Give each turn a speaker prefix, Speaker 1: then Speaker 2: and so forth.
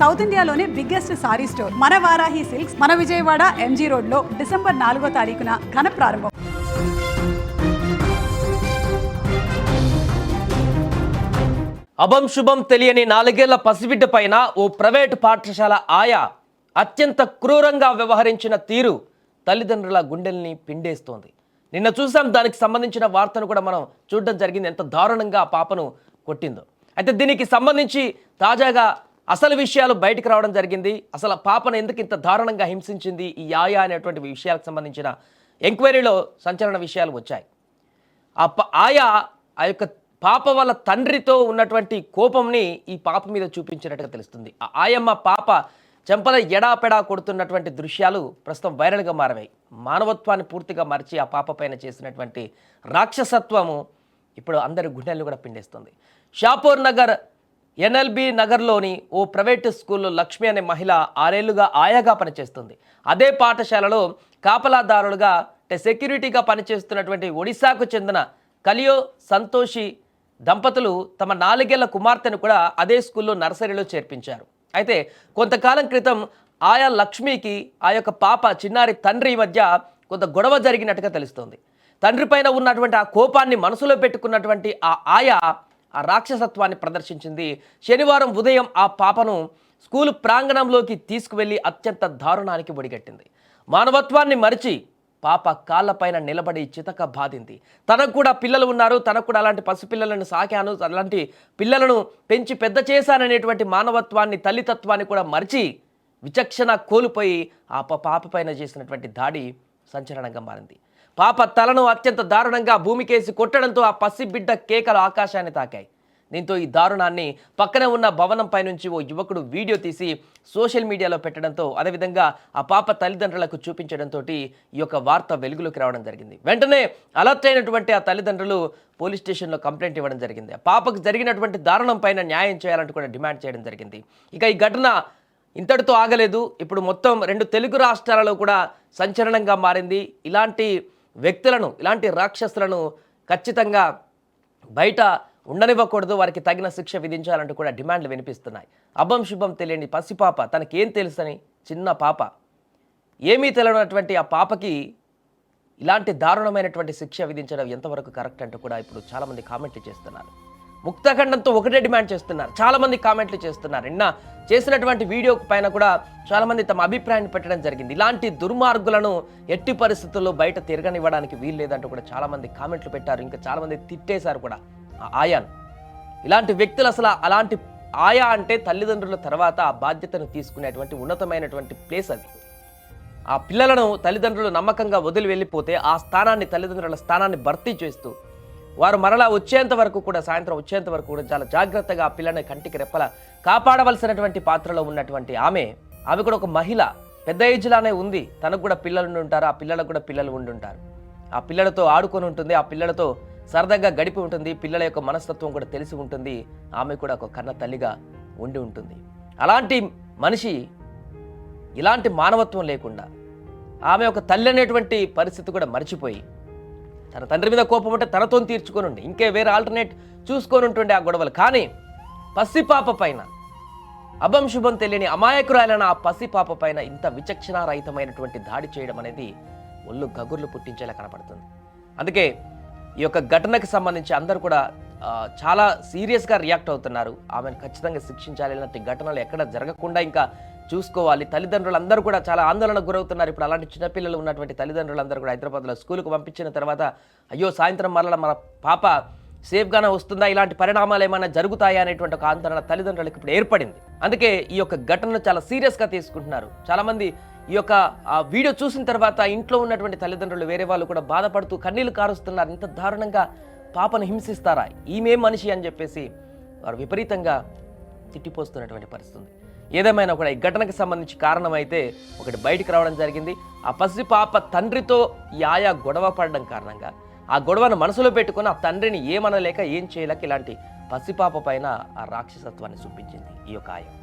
Speaker 1: South ఇండియాలోనే biggest sorry store. మన Varahi silks మన విజయవాడ ఎంజీ రోడ్లో డిసెంబర్ నాలుగో తారీఖున ఘన ప్రారంభం.
Speaker 2: అభం శుభం తెలియని నాలుగేళ్ళ పసిబిడ్డ పైన ఓ ప్రైవేటు పాఠశాల ఆయా అత్యంత క్రూరంగా వ్యవహరించిన తీరు తల్లిదండ్రుల గుండెల్ని పిండేస్తోంది. నిన్న చూసాం దానికి సంబంధించిన వార్తను కూడా మనం చూడడం జరిగింది. ఎంత దారుణంగా ఆ పాపను కొట్టిందో. అయితే దీనికి సంబంధించి తాజాగా అసలు విషయాలు బయటకు రావడం జరిగింది. అసలు పాపను ఎందుకు ఇంత దారుణంగా హింసించింది? ఈ ఆయా అనేటువంటి విషయాలకు సంబంధించిన ఎంక్వైరీలో సంచలన విషయాలు వచ్చాయి. ఆ ప- ఆయా ఆ యొక్క పాప వాళ్ళ తండ్రితో ఉన్నటువంటి కోపంని ఈ పాప మీద చూపించినట్టుగా తెలుస్తుంది. ఆ ఆయమ్మ పాప చెంపల ఎడాపెడా కొడుతున్నటువంటి దృశ్యాలు ప్రస్తుతం వైరల్గా మారవాయి. మానవత్వాన్ని పూర్తిగా మరిచి ఆ పాప పైన చేసినటువంటి రాక్షసత్వము ఇప్పుడు అందరి గుండెలు కూడా పిండేస్తుంది. షాపూర్ నగర్ ఎన్ఎల్బి నగర్లోని ఓ ప్రైవేటు స్కూల్లో లక్ష్మి అనే మహిళ ఆరేళ్ళుగా ఆయాగా పనిచేస్తుంది. అదే పాఠశాలలో కాపలాదారులుగా అంటే సెక్యూరిటీగా పనిచేస్తున్నటువంటి ఒడిశాకు చెందిన కలియో సంతోషి దంపతులు తమ నాలుగేళ్ళ కుమార్తెను కూడా అదే స్కూల్లో నర్సరీలో చేర్పించారు. అయితే కొంతకాలం క్రితం ఆయా లక్ష్మికి ఆ యొక్క పాప చిన్నారి తండ్రి మధ్య కొంత గొడవ జరిగినట్టుగా తెలుస్తోంది. తండ్రి పైన ఉన్నటువంటి ఆ కోపాన్ని మనసులో పెట్టుకున్నటువంటి ఆ ఆయా ఆ రాక్షసత్వాన్ని ప్రదర్శించింది. శనివారం ఉదయం ఆ పాపను స్కూలు ప్రాంగణంలోకి తీసుకువెళ్ళి అత్యంత దారుణానికి ఒడిగట్టింది. మానవత్వాన్ని మరిచి పాప కాళ్ళపైన నిలబడి చితక బాధింది. తనకు కూడా పిల్లలు ఉన్నారు. తనకు కూడా అలాంటి పసిపిల్లలను సాకాను అలాంటి పిల్లలను పెంచి పెద్ద చేశాననేటువంటి మానవత్వాన్ని తల్లితత్వాన్ని కూడా మరిచి విచక్షణ కోల్పోయి ఆ పాప పైన చేసినటువంటి దాడి సంచలనంగా మారింది. పాప తలను అత్యంత దారుణంగా భూమికేసి కొట్టడంతో ఆ పసి బిడ్డ కేకలు ఆకాశాన్ని తాకాయి. దీంతో ఈ దారుణాన్ని పక్కనే ఉన్న భవనం పైనుంచి ఓ యువకుడు వీడియో తీసి సోషల్ మీడియాలో పెట్టడంతో అదేవిధంగా ఆ పాప తల్లిదండ్రులకు చూపించడంతో ఈ యొక్క వార్త వెలుగులోకి రావడం జరిగింది. వెంటనే అలర్ట్ అయినటువంటి ఆ తల్లిదండ్రులు పోలీస్ స్టేషన్లో కంప్లైంట్ ఇవ్వడం జరిగింది. ఆ పాపకు జరిగినటువంటి దారుణం పైన న్యాయం చేయాలంటూ కూడా డిమాండ్ చేయడం జరిగింది. ఇక ఈ ఘటన ఇంతటితో ఆగలేదు. ఇప్పుడు మొత్తం రెండు తెలుగు రాష్ట్రాలలో కూడా సంచలనంగా మారింది. ఇలాంటి వ్యక్తులను ఇలాంటి రాక్షసులను ఖచ్చితంగా బయట ఉండనివ్వకూడదు వారికి తగిన శిక్ష విధించాలంటూ కూడా డిమాండ్లు వినిపిస్తున్నాయి. అబ్బం శుభం తెలియని పసిపాప తనకేం తెలుసని? చిన్న పాప. ఏమీ తెలియనటువంటి ఆ పాపకి ఇలాంటి దారుణమైనటువంటి శిక్ష విధించడం ఎంతవరకు కరెక్ట్ అంటూ కూడా ఇప్పుడు చాలామంది కామెంట్లు చేస్తున్నారు. ముక్తఖండంతో ఒకటే డిమాండ్ చేస్తున్నారు. చాలామంది కామెంట్లు చేస్తున్నారు. నిన్న చేసినటువంటి వీడియో పైన కూడా చాలామంది తమ అభిప్రాయాన్ని పెట్టడం జరిగింది. ఇలాంటి దుర్మార్గులను ఎట్టి పరిస్థితుల్లో బయట తిరగనివ్వడానికి వీలు లేదంటూ కూడా చాలామంది కామెంట్లు పెట్టారు. ఇంకా చాలామంది తిట్టేశారు కూడా ఆయా ఇలాంటి వ్యక్తులు అసలు అలాంటి ఆయా అంటే తల్లిదండ్రుల తర్వాత ఆ బాధ్యతను తీసుకునేటువంటి ఉన్నతమైనటువంటి ప్లేస్ అది. ఆ పిల్లలను తల్లిదండ్రులు నమ్మకంగా వదిలి వెళ్ళిపోతే ఆ స్థానాన్ని తల్లిదండ్రుల స్థానాన్ని భర్తీ చేస్తూ వారు మరలా వచ్చేంత వరకు కూడా సాయంత్రం వచ్చేంత వరకు కూడా చాలా జాగ్రత్తగా ఆ పిల్లని కంటికి రెప్పల కాపాడవలసినటువంటి పాత్రలో ఉన్నటువంటి ఆమె ఆమె కూడా ఒక మహిళ. పెద్ద ఏజ్లానే ఉంది. తనకు కూడా పిల్లలు ఉండి ఉంటారు. ఆ పిల్లలకు కూడా పిల్లలు ఉండి ఉంటారు. ఆ పిల్లలతో ఆడుకొని ఉంటుంది. ఆ పిల్లలతో సరదాగా గడిపి ఉంటుంది. పిల్లల యొక్క మనస్తత్వం కూడా తెలిసి ఉంటుంది. ఆమె కూడా ఒక కన్న తల్లిగా ఉండి ఉంటుంది. అలాంటి మనిషి ఇలాంటి మానవత్వం లేకుండా ఆమె ఒక తల్లి అనేటువంటి పరిస్థితి కూడా మర్చిపోయి తన తండ్రి మీద కోపం ఉంటే తనతో తీర్చుకొని ఇంకే వేరే ఆల్టర్నేట్ చూసుకొని ఉంటుండే ఆ గొడవలు. కానీ పసిపాప పైన అభం శుభం తెలియని అమాయకురాలైన ఆ పసిపాప పైన ఇంత విచక్షణారహితమైనటువంటి దాడి చేయడం అనేది ఒళ్ళు గగుర్లు పుట్టించేలా కనపడుతుంది. అందుకే ఈ యొక్క ఘటనకు సంబంధించి అందరూ కూడా చాలా సీరియస్గా రియాక్ట్ అవుతున్నారు. ఆమెను ఖచ్చితంగా శిక్షించాలి. ఇలాంటి ఘటనలు ఎక్కడ జరగకుండా ఇంకా చూసుకోవాలి. తల్లిదండ్రులు అందరూ కూడా చాలా ఆందోళనకు గురవుతున్నారు. ఇప్పుడు అలాంటి చిన్నపిల్లలు ఉన్నటువంటి తల్లిదండ్రులందరూ కూడా హైదరాబాద్లో స్కూల్కి పంపించిన తర్వాత అయ్యో సాయంత్రం మరల మన పాప సేఫ్గానే వస్తుందా? ఇలాంటి పరిణామాలు ఏమైనా జరుగుతాయా? అనేటువంటి ఒక ఆందోళన తల్లిదండ్రులకు ఇప్పుడు ఏర్పడింది. అందుకే ఈ యొక్క ఘటనను చాలా సీరియస్గా తీసుకుంటున్నారు. చాలామంది ఈ యొక్క ఆ వీడియో చూసిన తర్వాత ఇంట్లో ఉన్నటువంటి తల్లిదండ్రులు వేరే వాళ్ళు కూడా బాధపడుతూ కన్నీళ్ళు కారుస్తున్నారు. ఇంత దారుణంగా పాపను హింసిస్తారా? ఈమె మనిషి అని చెప్పేసి వారు విపరీతంగా తిట్టిపోస్తున్నటువంటి పరిస్థితి ఉంది ఏదేమైనా కూడా ఈ ఘటనకు సంబంధించి కారణమైతే ఒకటి బయటికి రావడం జరిగింది. ఆ పసి పాప తండ్రితో యాయా గొడవ పడడం కారణంగా ఆ గొడవను మనసులో పెట్టుకుని ఆ తండ్రిని ఏమనలేక ఏం చేయలేక ఇలాంటి పసిపాప పైన ఆ రాక్షసత్వాన్ని చూపించింది ఈ యొక్క ఆయన